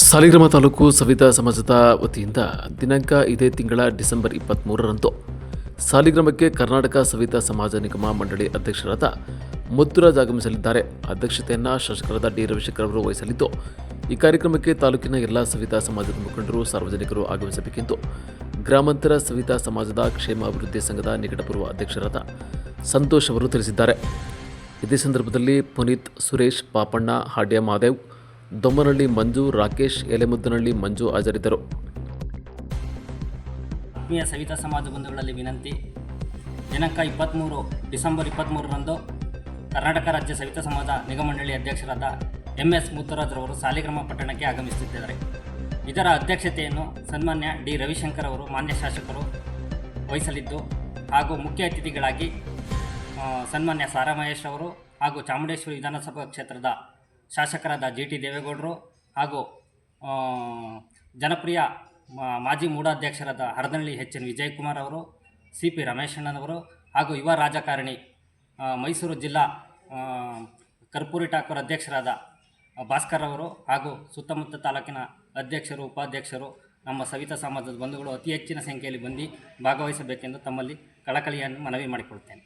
ಸಾಲಿಗ್ರಾಮ ತಾಲೂಕು ಸವಿತಾ ಸಮಾಜದ ವತಿಯಿಂದ ದಿನಾಂಕ ಇದೇ ತಿಂಗಳ ಡಿಸೆಂಬರ್ ಇಪ್ಪತ್ತ್ಮೂರರಂದು ಸಾಲಿಗ್ರಾಮಕ್ಕೆ ಕರ್ನಾಟಕ ಸವಿತಾ ಸಮಾಜ ನಿಗಮ ಮಂಡಳಿ ಅಧ್ಯಕ್ಷರಾದ ಮುತ್ತುರಾಜ್ ಆಗಮಿಸಲಿದ್ದಾರೆ. ಅಧ್ಯಕ್ಷತೆಯನ್ನು ಶಾಸಕರಾದ ಡಿ ರವಿಶಂಕರ್ ಅವರು ವಹಿಸಲಿದ್ದು, ಈ ಕಾರ್ಯಕ್ರಮಕ್ಕೆ ತಾಲೂಕಿನ ಎಲ್ಲ ಸವಿತಾ ಸಮಾಜದ ಮುಖಂಡರು, ಸಾರ್ವಜನಿಕರು ಆಗಮಿಸಬೇಕೆಂದು ಗ್ರಾಮಾಂತರ ಸವಿತಾ ಸಮಾಜದ ಕ್ಷೇಮ ಅಭಿವೃದ್ಧಿ ಸಂಘದ ನಿಕಟಪೂರ್ವ ಅಧ್ಯಕ್ಷರಾದ ಸಂತೋಷ್ ಅವರು ತಿಳಿಸಿದ್ದಾರೆ. ಇದೇ ಸಂದರ್ಭದಲ್ಲಿ ಪುನೀತ್ ಸುರೇಶ್ ಪಾಪಣ್ಣ, ಹಾಡ್ಯ ಮಾದೇವ್ ದೊಮ್ಮನಹಳ್ಳಿ ಮಂಜು, ರಾಕೇಶ್ ಎಲೆಮುದ್ದನಹಳ್ಳಿ ಮಂಜು ಹಾಜರಿದ್ದರು. ಆತ್ಮೀಯ ಸವಿತಾ ಸಮಾಜ ಬಂಧುಗಳಲ್ಲಿ ವಿನಂತಿ ದಿನಾಂಕ ಇಪ್ಪತ್ತ್ಮೂರು ಡಿಸೆಂಬರ್ ಇಪ್ಪತ್ತ್ಮೂರರಂದು ಕರ್ನಾಟಕ ರಾಜ್ಯ ಸವಿತಾ ಸಮಾಜ ನಿಗಮ ಮಂಡಳಿ ಅಧ್ಯಕ್ಷರಾದ ಎಂ ಎಸ್ ಮುತ್ತರಾಜ್ರವರು ಸಾಲಿಗ್ರಾಮ ಪಟ್ಟಣಕ್ಕೆ ಆಗಮಿಸುತ್ತಿದ್ದಾರೆ. ಇದರ ಅಧ್ಯಕ್ಷತೆಯನ್ನು ಸನ್ಮಾನ್ಯ ಡಿ ರವಿಶಂಕರ್ ಅವರು ಮಾನ್ಯ ಶಾಸಕರು ವಹಿಸಲಿದ್ದು ಹಾಗೂ ಮುಖ್ಯ ಅತಿಥಿಗಳಾಗಿ ಸನ್ಮಾನ್ಯ ಸಾರಾ ಮಹೇಶ್ ಅವರು ಹಾಗೂ ಚಾಮುಂಡೇಶ್ವರಿ ವಿಧಾನಸಭಾ ಕ್ಷೇತ್ರದ ಶಾಸಕರಾದ ಜಿ ಟಿ ದೇವೇಗೌಡರು ಹಾಗೂ ಜನಪ್ರಿಯ ಮಾಜಿ ಮೂಢಾಧ್ಯಕ್ಷರಾದ ಹರದನಳ್ಳಿ ಎಚ್ ಎನ್ ವಿಜಯಕುಮಾರ್ ಅವರು ಸಿ ಪಿ ರಮೇಶಣ್ಣನವರು ಹಾಗೂ ಯುವ ರಾಜಕಾರಣಿ ಮೈಸೂರು ಜಿಲ್ಲಾ ಕರ್ಪೂರಿ ಠಾಕೂರ್ ಅಧ್ಯಕ್ಷರಾದ ಭಾಸ್ಕರ್ ಅವರು ಹಾಗೂ ಸುತ್ತಮುತ್ತ ತಾಲೂಕಿನ ಅಧ್ಯಕ್ಷರು, ಉಪಾಧ್ಯಕ್ಷರು, ನಮ್ಮ ಸವಿತಾ ಸಮಾಜದ ಬಂಧುಗಳು ಅತಿ ಹೆಚ್ಚಿನ ಸಂಖ್ಯೆಯಲ್ಲಿ ಬಂದು ಭಾಗವಹಿಸಬೇಕೆಂದು ತಮ್ಮಲ್ಲಿ ಕಳಕಳಿಯನ್ನು ಮನವಿ ಮಾಡಿಕೊಳ್ತೇನೆ.